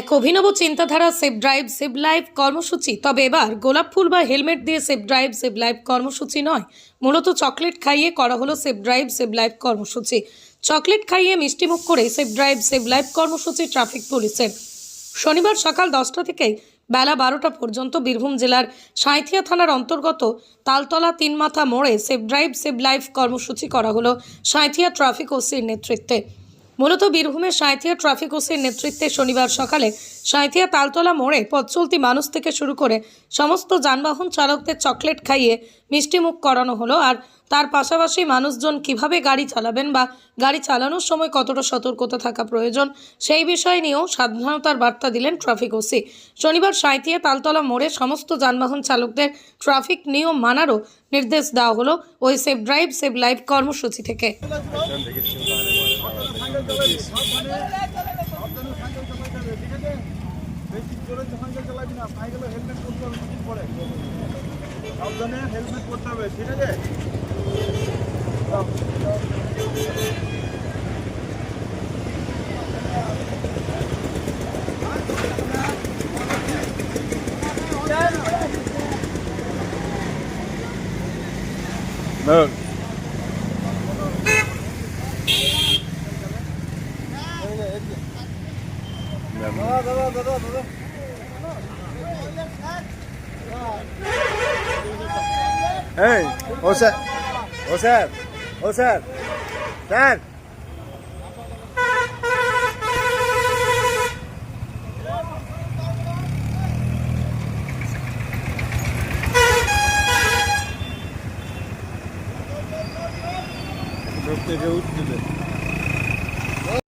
এক অভিনব চিন্তাধারা সেভ ড্রাইভ, সেভ লাইভ কর্মসূচি। তবে এবার গোলাপ ফুল বা হেলমেট দিয়ে সেভ ড্রাইভ, সেভ লাইভ কর্মসূচি নয়। মূলত চকলেট খাইয়ে করা হলো সেভ ড্রাইভ, সেভ লাইভ কর্মসূচি। চকলেট খাইয়ে মিষ্টিমুখ করে সেভ ড্রাইভ, সেভ লাইভ কর্মসূচি ট্রাফিক পুলিশের। শনিবার সকাল দশটা থেকে বেলা বারোটা পর্যন্ত বীরভূম জেলার সাঁইথিয়া থানার অন্তর্গত তালতলা তিনমাথা মোড়ে সেভ ড্রাইভ, সেভ লাইফ কর্মসূচি করা হলো সাঁইথিয়া ট্রাফিক ওসির নেতৃত্বে। মূলত বীরভূমের সাঁথিয়া ট্রাফিক ওসির নেতৃত্বে শনিবার সকালে সাঁথিয়া তালতলা মোড়ে পথ চলতি মানুষ থেকে শুরু করে সমস্ত যানবাহন চালকদের চকলেট খাইয়ে মিষ্টিমুখ করানো হলো আর তার পাশাপাশি মানুষজন কীভাবে গাড়ি চালাবেন বা গাড়ি চালানোর সময় কতটা সতর্কতা থাকা প্রয়োজন, সেই বিষয় নিয়েও সাবধানতার বার্তা দিলেন ট্রাফিক ওসি। শনিবার সাঁইথিয়া তালতলা মোড়ে সমস্ত যানবাহন চালকদের ট্রাফিক নিয়ম মানারও নির্দেশ দেওয়া হলো ওই সেভ ড্রাইভ সেভ লাইভ কর্মসূচি থেকে। সাবধানে হেলমেট করতে হবে, ঠিক আছে? Được. Hey, what's that? Ô Zé, ô Zé, Zé. Çok da bir uçtu